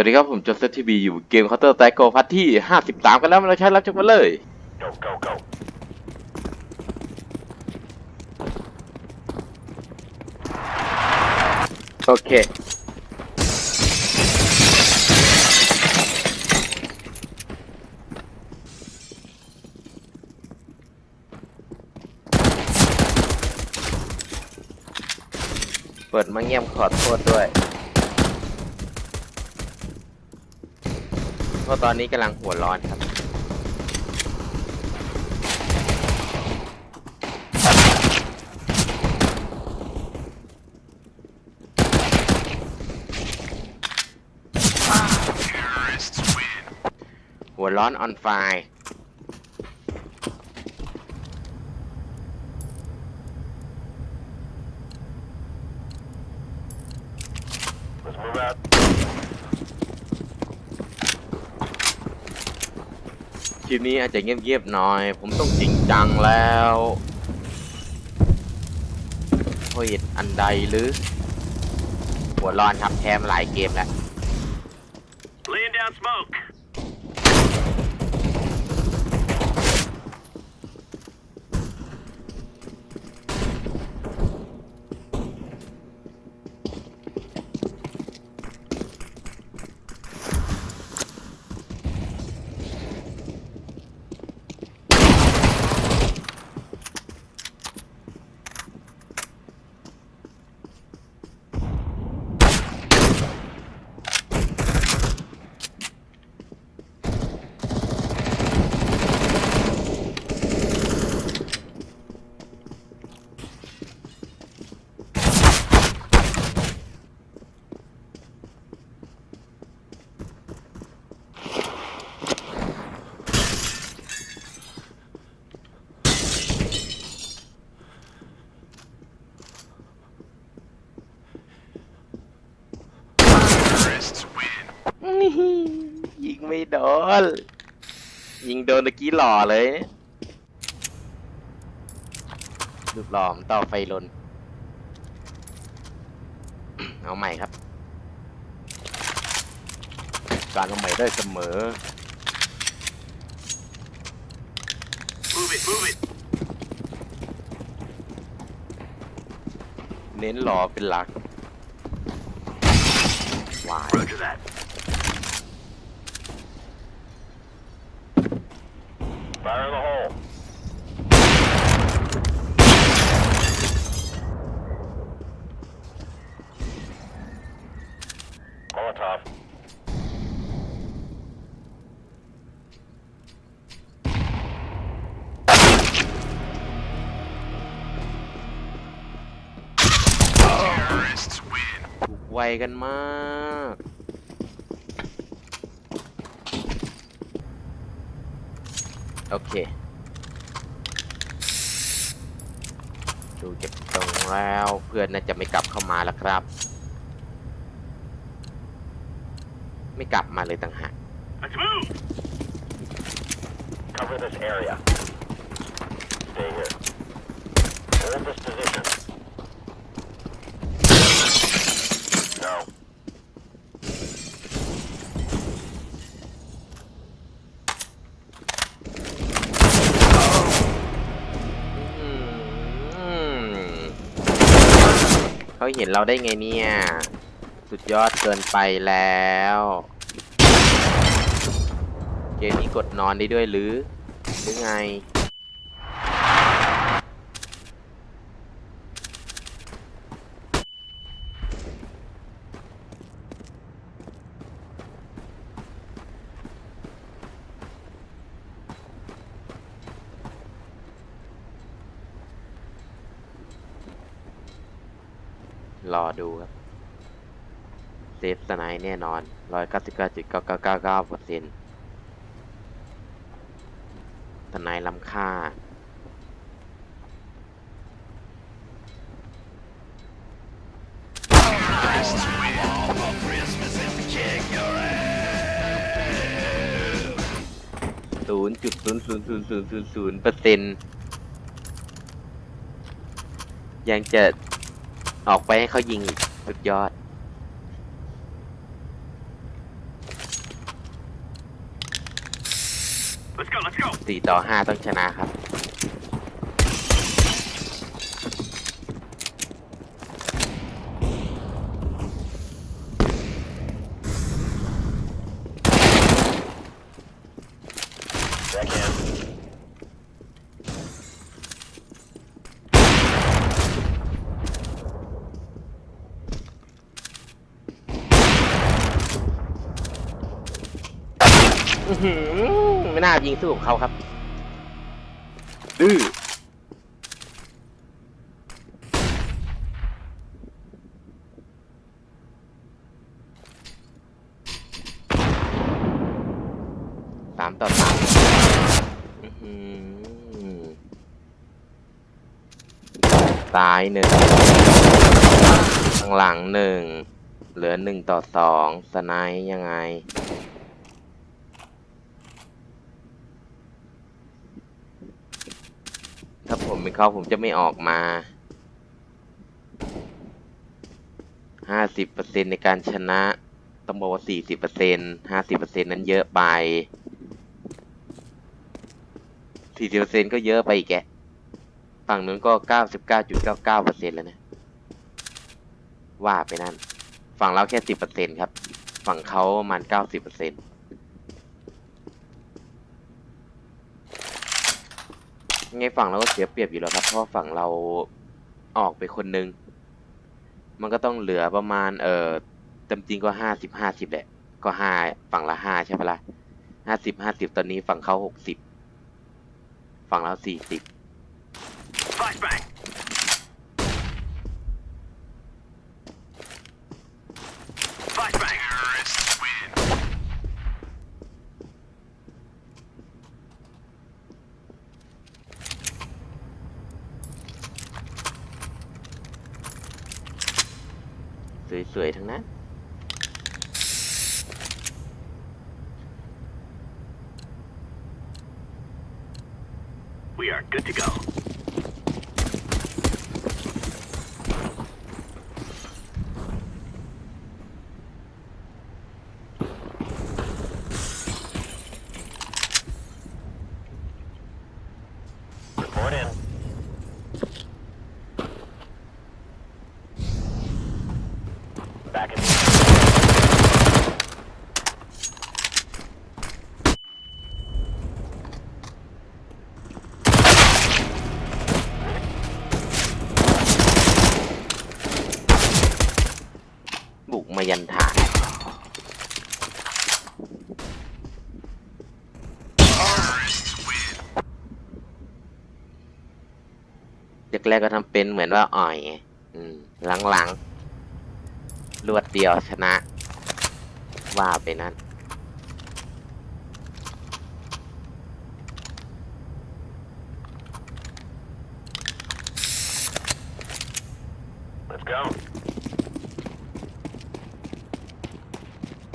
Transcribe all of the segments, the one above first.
วัสดีครับผมจอเซตทีวีอยู่เกม Counter Strike Go พัทที่ 53 กันแล้วมาเราใช้รับชมกันเลย Go, go, go. โอเค เปิดมาเงียบขอโทษด้วย เพ ราะตอนนี้กำลังหัวร้อนครับหัวร้อนออนไฟ Let's move out. คลิ ปนี้อาจจะเงียบๆหน่อย ผมต้องจริงจังแล้วเหตุอันใดหรือ หัวร้อนทับแทมหลายเกมแล้ว Laying down smoke. ยิงไม่โดน ยิงโด นตะกี้หล่อเลยเนี่ยรูปหล่อมนต่อไฟลน เอาใหม่ครับ การเอาใหม่ได้เสมอ Move it, move it. เน้นหล่อเป็นหลักวาย Roger that. Fire in the hole. Molotov. ถูกไวกันมาก โอเค ดูเก็บตรงแล้วเพื่อนน่าจะไม่กลับเข้ามาแล้วครับ ไม่กลับมาเลยต่างหาก Let's move. Cover this area. Stay here. Hold this position. เขาเห็นเราได้ไงเนี่ย สุดยอดเกินไปแล้ว เกมนี้กดนอนได้ด้วยหรือ หรือไง รอดูครับ เซฟสไนแน่นอน199.9999เปอร์เซ็นต์สไนล้ำค่า ศูนย์จุดศูนย์ศูนย์ศูนย์ศูนย์ศูนย์ศูนย์เปอร์เซ็นต์ยังจะ ออกไปให้เขายิงอีกสุดยอดสี่ต่อห้าต้องชนะครับ หือไม่น่ายิงสู้กับเขาครับ ดื้อสามต่อสามอื้อหือตายหนึ่งข้างหลังหนึ่ง เหลือหนึ่งต่อสองสไนด์ยังไง ผมเป็นเข้าผมจะไม่ออกมา 50%ในการชนะ ต้องบอกว่า 40% 50%นั้นเยอะไป 40%ก็เยอะไปอีกแกฝั่งนู้นก็ 99.99%แล้วนะ ว่าไปนั่น ฝั่งเราแค่ 10%ครับ ฝั่งเขามัน 90% ไงฝั่งเราก็เสียเปรียบอยู่แล้วครับ เพราะฝั่งเราออกไปคนนึง มันก็ต้องเหลือประมาณ เออเต็มจริงก็ห้าสิบห้าสิบแหละ ก็ห้าฝั่งละห้าใช่ปะละ่ะห้าสิบห้าสิบตอนนี้ฝั่งเขาหกสิบฝั่งเราสี่สิบ สวยๆทั้งนั้น We are good to go. ยันฐาน แรกๆก็ทำเป็นเหมือนว่าอ่อยอืมหลังๆ รวดเดียวชนะ ว่าไปนั้น Let's go.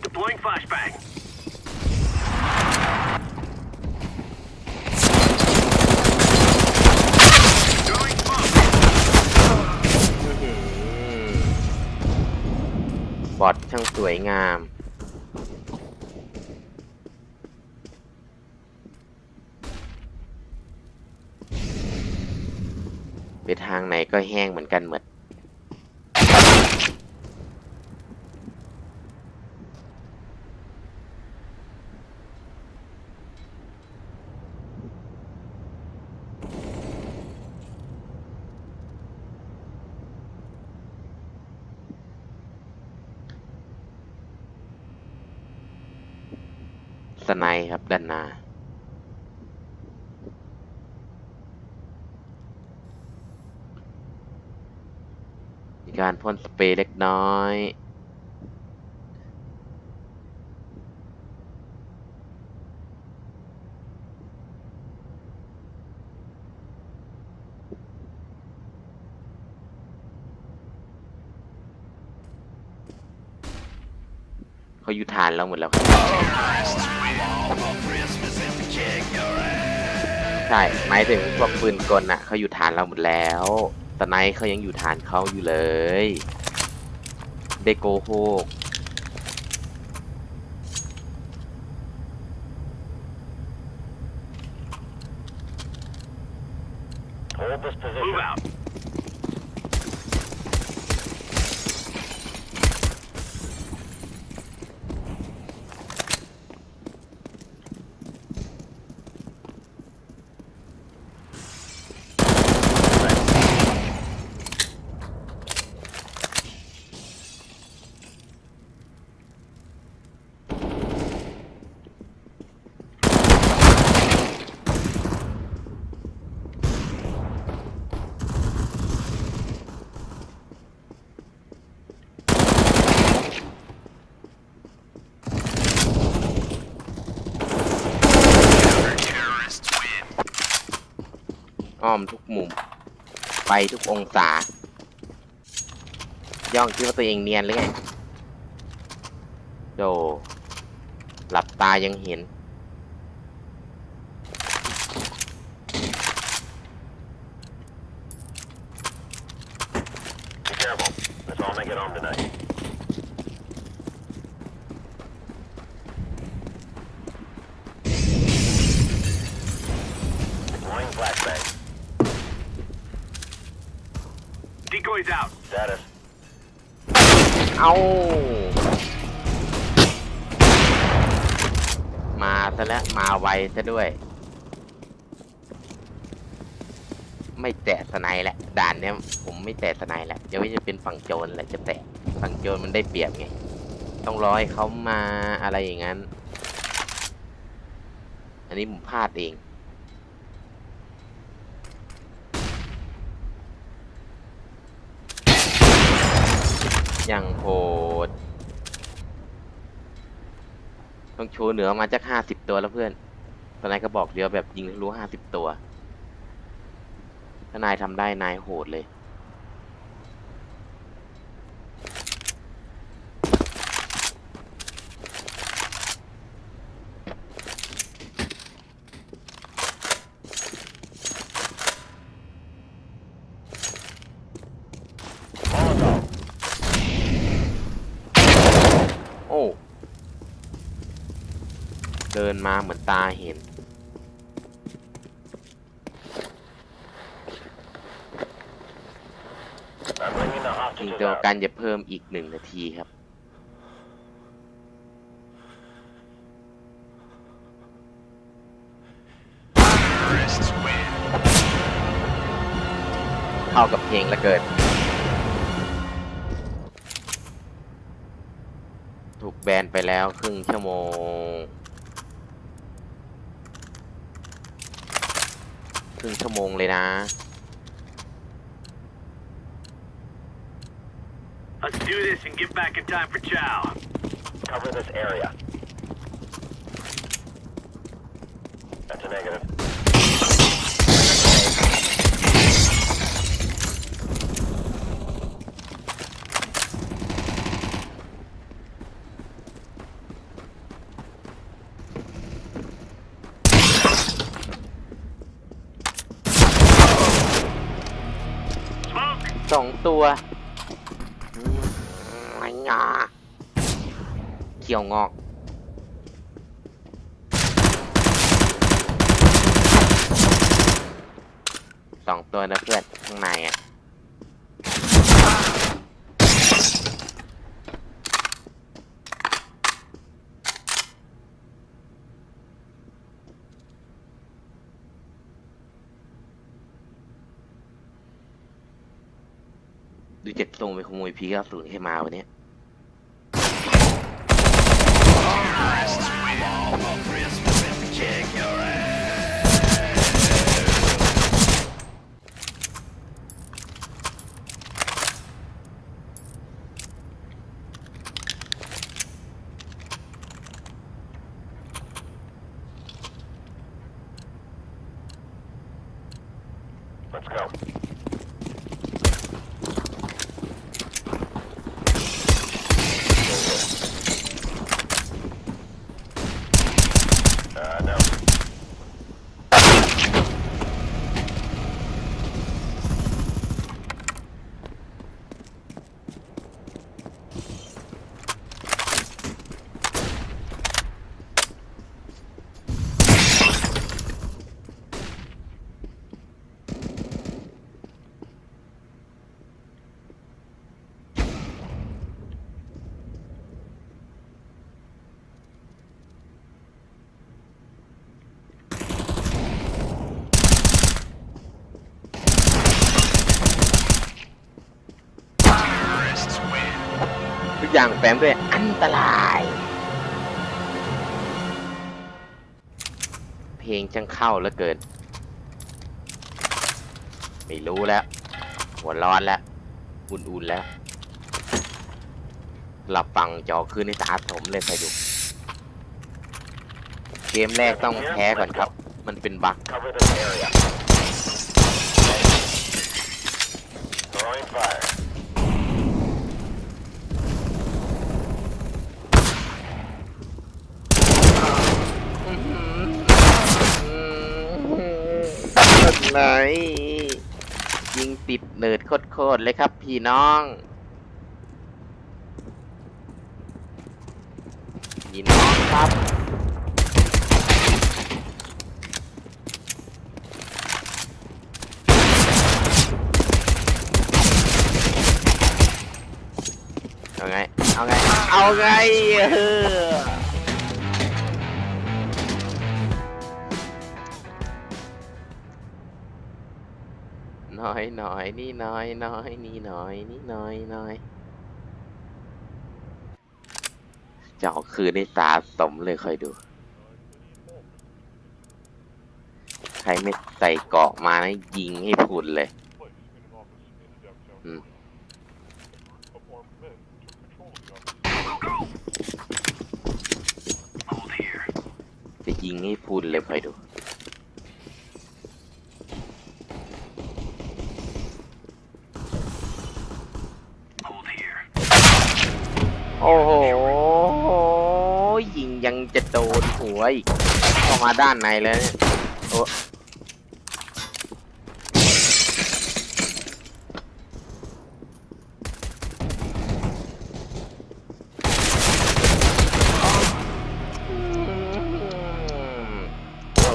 Deploying flashbang. Throwing smoke. บอดช่างส วยงาม ไปทางไหนก็แห้งเหมือนกันหมด สไนด์ครับด้านหน้ามีการพ่นสเปรย์เล็กน้อยเขาอยู่ฐานเราหมดแล้วครับ ใช่หมายถึงพวกปืนกลน่ะเขาอยู่ฐานเราหมดแล้วตอนไนท์เขายังอยู่ฐานเขาอยู่เลย ได้โกหก อ้อมทุกมุม ไปทุกองศา ย่องคิดว่าตัวเองเนียนหรือไงโดหลับตายังเห็น Decoys out. Status. เอามาซะแล้วมาไวซะด้วย ไม่แตะสไนด์แหละด่านเนี้ยผมไม่แตะสไนด์แหละเดี๋ยวจะเป็นฝั่งโจรแหละจะแตะฝั่งโจรมันได้เปรียบไง ต้องรอให้เขามาอะไรอย่างนั้น อันนี้ผมพลาดเอง อย่างโหด ต้องโชว์เหนือมาจากห้าสิบตัวแล้วเพื่อนตอนนายก็บอกเดียวแบบยิงทะลุห้าสิบตัว ถ้านายทำได้นายโหดเลย Molotov. โอ้ เดิน มาเหมือนตาเห็นจริงตัวกันจะเพิ่มอีกหนึ่งนาทีครับ เข้ากับเพลงแล้วเกิด ถูกแบนไปแล้วครึ่งชั่วโมง รึ่งชั่วโมงเลยนะ Let's do this and get back in time for chow. Cover this area. That's a negative. ตัวไม่งาเขียวงอก สองตัวนะเพื่อนข้างในอะ ดู เจ็ดทรงไปขโมยพีเก้าศูนย์ให้มาวันนี้ย Let's go. Uh, no. Terrorists win. ทุก อย่างแฝงด้วยอันตราย เพลงช่างเข้าแล้วเกิน ไม่รู้แล้ว หัวร้อนแล้ว อุ่นๆแล้วหลับฟังจอคืนในสะสมเลยใครดู เกมแรกต้องแพ้ก่อนครับ มันเป็นบั๊ก Cover this area. Throwing fire. ไหน ยิงติดเนิร์ดโคตรๆเลยครับพี่น้อง พี่น้องครับ เอาไง เอาไง เอาไงเออ อยน้อยนี่น้อยน้อยนี่น้อยนี่น้อยน้อยจะเอาคืนในสาสมเลยคอยดู ใครไม่ใส่เกาะมานะยิงให้พุนเลยจะยิงให้พุนเลยคอยดู Hold here. โอ้โห ยิงยังจะโดนหั วอีกเข้ามาด้านในแล้วเนี่ยโอ้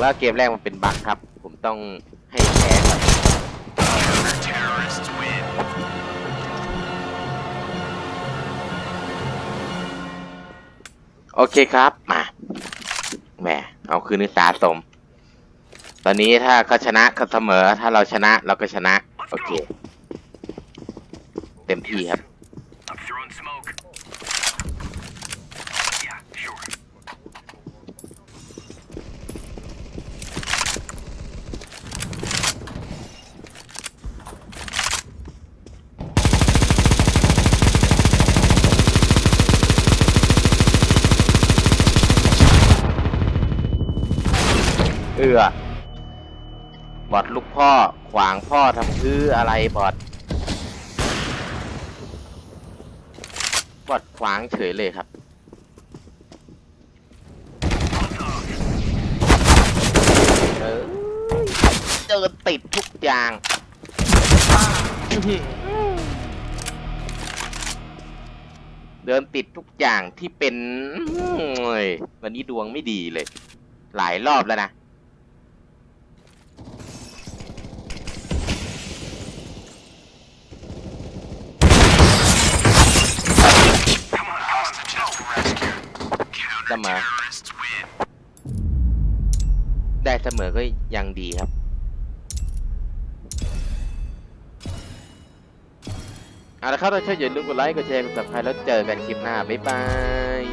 แล้วเกมแรกมันเป็นบั๊กครับ ผมต้องให้แพ้โอเคครับมา เอาคืนนิสาสม ตอนนี้ถ้าเขาชนะเขาเสมอ ถ้าเราชนะเราก็ชนะ โอเค เต็มที่ครับ I'm throwing smoke. Yeah, sure. เอือ บอดลูกพ่อขวางพ่อทำพื้ออะไรบอดบอดขวางเฉยเลยครับ เออเจอติดทุกอย่างเดินติดทุกอย่างที่เป็นวันนี้ดวงไม่ดีเลย หลายรอบแล้วนะ เสมอ ได้เสมอก็ยังดีครับ เอาละครับถ้าชอบอย่าลืมกดไลค์ กดแชร์ กด subscribe แล้วเจอกันคลิปหน้า บ๊ายบาย